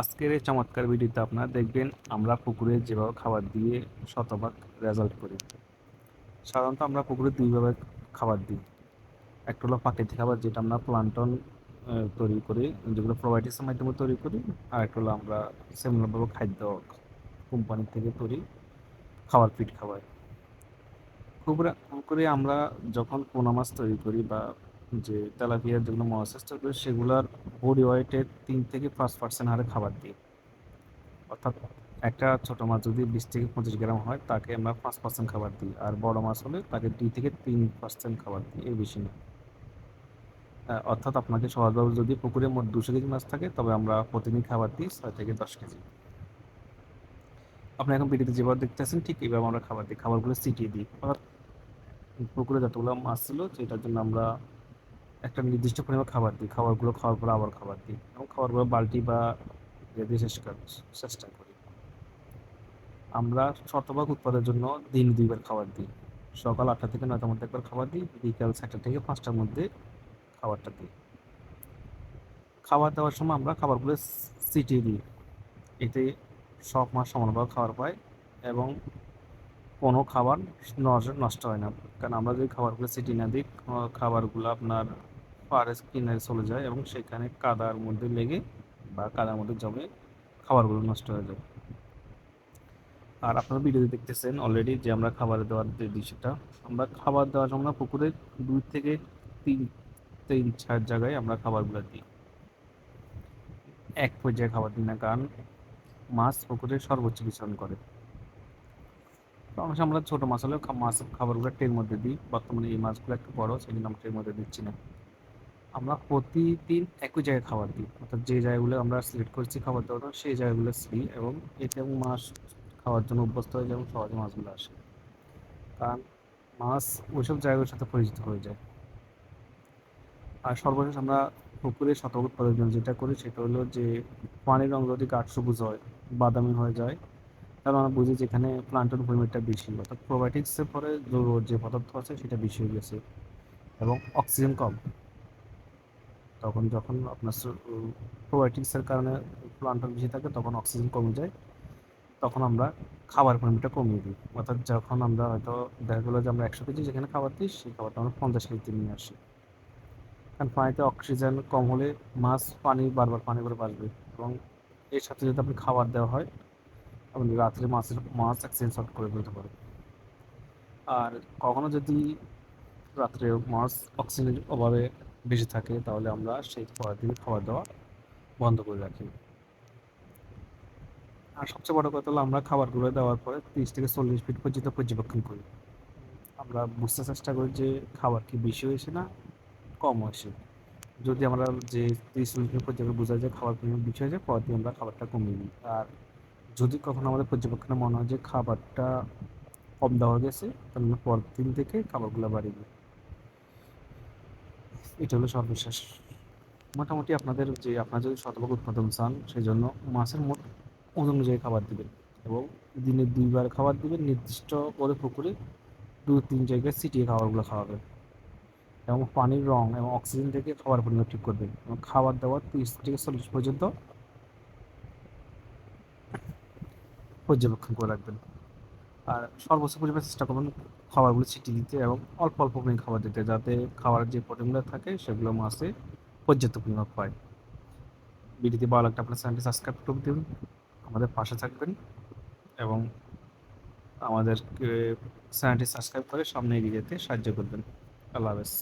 আজকের এই চমৎকার ভিডিওতে আপনারা দেখবেন আমরা পুকুরে যেভাবে খাবার দিয়ে শতভাগ রেজাল্ট করি। সাধারণত আমরা পুকুরে দুইভাবে খাবার দিই। একটা হলো প্রাকৃতিক খাবার যেটা আমরা প্লান্টন তৈরি করি, যেগুলো প্রোভাইটিসের মাধ্যমে তৈরি করি, আর একটা হলো আমরা সেমভাবে খাদ্য কোম্পানি থেকে তৈরি খাবার ফিট খাবার। পুকুরে পুকুরে আমরা যখন পোনা মাছ তৈরি করি বা যে তেলাপিয়ার যেগুলো মলাসেস করি সেগুলোর বডি ওয়েটের তিন থেকে পাঁচ পার্সেন্ট হারে খাবার দিই। অর্থাৎ একটা ছোট মাছ যদি বিশ থেকে পঁচিশ গ্রাম হয়, তাকে আমরা পাঁচ পার্সেন্ট খাবার দিই। আর বড় মাছ হলে তাকে দুই থেকে তিন পার্সেন্ট খাবার দিই, এর বেশি না। অর্থাৎ আপনাকে সহজভাবে যদি পুকুরে মোট দুশো কেজি মাছ থাকে, তবে আমরা প্রতিদিন খাবার দিই ছয় থেকে দশ কেজি। আপনি এখন ভিডিওতে যেভাবে দেখতেছেন ঠিক এইভাবে আমরা খাবার দিই। খাবারগুলো ছিটিয়ে দিই। অর্থাৎ পুকুরে যতগুলো মাছ ছিল, সেটার জন্য আমরা একটা নির্দিষ্ট পরিমাণ খাবার দিই। খাবারগুলো খাওয়ার পর আবার খাবার দিই এবং খাবারগুলো বালতি বা ইয়ে দিয়ে শেষ চেষ্টা করি। আমরা শতভাগ উৎপাদের জন্য দিন দুইবার খাবার দিই। সকাল আটটা থেকে নয়টার মধ্যে একবার খাবার দিই, বিকাল চারটা থেকে পাঁচটার মধ্যে খাবারটা দিই। খাবার দেওয়ার সময় আমরা খাবারগুলো সিটিয়ে দিই। এতে সব মাছ সমানভাবে খাবার পায় এবং কোনো খাবার নষ্ট হয় না। কারণ আমরা যদি খাবারগুলো সিটি না দিই খাবারগুলো আপনার পাড়ের কিনারে চলে যায় এবং সেখানে কাদার মধ্যে লেগে বা কাদার মধ্যে জমে খাবারগুলো নষ্ট হয়ে যায়। আর আপনারা ভিডিওতে দেখতেছেন অলরেডি যে আমরা খাবার দেওয়ার যে দৃশ্যটা, আমরা খাবার দেওয়ার সময় পুকুরে দুই থেকে তিন তিন, চার জায়গায় আমরা খাবারগুলো দিই। এক পর্যায়ে খাবার দিই না, কারণ মাছ পুকুরে সর্বোচ্চ বিচরণ করে। আমরা ছোটো মাছ হলেও মাছ খাবারগুলো ট্রের মধ্যে দিই। বর্তমানে এই মাছগুলো একটু বড় জন্য আমরা ট্রের মধ্যে দিচ্ছি না। আমরা প্রতিদিন একই জায়গায় খাবার দিই। অর্থাৎ যে জায়গাগুলো আমরা সিলেক্ট করছি খাবার জন্য, সেই জায়গাগুলো দিই এবং এতে মাছ খাওয়ার জন্য অভ্যস্ত হয়ে যায় এবং সহজে মাছগুলো আসে। কারণ মাছ ওইসব জায়গার সাথে পরিচিত হয়ে যায়। আর সর্বশেষ আমরা পুকুরে শতক উৎপাদনের জন্য যেটা করি সেটা হলো যে পানির রং যদি গাঢ় সবুজ হয় বাদামি হয়ে যায় তাহলে আমরা বুঝি যেখানে প্লান্টের পরিমাণটা বেশি। অর্থাৎ প্রোবায়োটিক্সের পরে যে পদার্থ আছে সেটা বেশি হয়ে গেছে এবং অক্সিজেন কম। তখন যখন আপনার প্রোবায়োটিক্সের কারণে প্লান্টন বেশি থাকে, তখন অক্সিজেন কমে যায়। তখন আমরা খাবার পরিমাণটা কমিয়ে দিই। অর্থাৎ যখন আমরা হয়তো দেখা গেলো যে আমরা একশো কেজি যেখানে খাবার দিই, সেই খাবারটা আমরা পঞ্চাশ কেজিতে নিয়ে আসি। কারণ পানিতে অক্সিজেন কম হলে মাছ পানি, বারবার পানি করে বাঁচবে। এবং এর সাথে যদি আপনি খাবার দেওয়া হয়, আপনি রাত্রে মাছের, মাছ অক্সিজেন শর্ট করে ফেলতে পারে আর কখনো যদি রাত্রে মাছ অক্সিজেনের অভাবে বেশি থাকে, তাহলে আমরা সেই পরের দিন খাওয়া দাওয়া বন্ধ করে রাখি। আর সবচেয়ে বড় কথা হলো আমরা খাবারগুলো দেওয়ার পরে তিরিশ থেকে চল্লিশ ফিট পর্যন্ত পর্যবেক্ষণ করি। আমরা বুঝতে চেষ্টা করি যে খাবার কি বেশি হয়েছে না কম হয়েছে যদি আমরা যে তিরিশ চল্লিশ মিনিট পর্যন্ত বোঝা যায় খাবার পরিমাণ বেশি হয়েছে পরের দিন আমরা খাবারটা কমিয়ে নিই। আর যদি কখনো আমাদের পর্যবেক্ষণে মনে হয় যে খাবারটা কম দেওয়া গেছে, তাহলে আমরা পরের দিন থেকে খাবারগুলো বাড়িয়ে দিই। এটা হলো সর্বশেষ। মোটামুটি আপনাদের যে আপনারা যদি শতভাগ উৎপাদন চান সেই জন্য মাছের মোট ওজন অনুযায়ী খাবার দেবেন এবং দিনে দুইবার খাবার দিবেন, নির্দিষ্ট করে পুকুরে দু তিন জায়গায় ছিটিয়ে খাবারগুলো খাওয়াবেন। এবং পানির রং এবং অক্সিজেন থেকে খাবার পরিমাণ ঠিক করবেন এবং খাবার দাবার তিরিশ থেকে চল্লিশ পর্যন্ত পর্যবেক্ষণ করে রাখবেন। আর সর্বোচ্চ পরিমাণ চেষ্টা করবেন খাবারগুলো ছিটি দিতে এবং অল্প অল্প পরিমাণ খাবার দিতে, যাতে খাবার যে প্রোটিনগুলো থাকে সেগুলো মাছে পর্যাপ্ত পরিমাণ পায় ভিডিওটি ভালো লাগলে আপনার চ্যানেলটি সাবস্ক্রাইব করে দেবেন, আমাদের পাশে থাকবেন এবং আমাদের চ্যানেলটি সাবস্ক্রাইব করে সামনে এগিয়ে যেতে সাহায্য করবেন। আল্লাহ হাফেজ।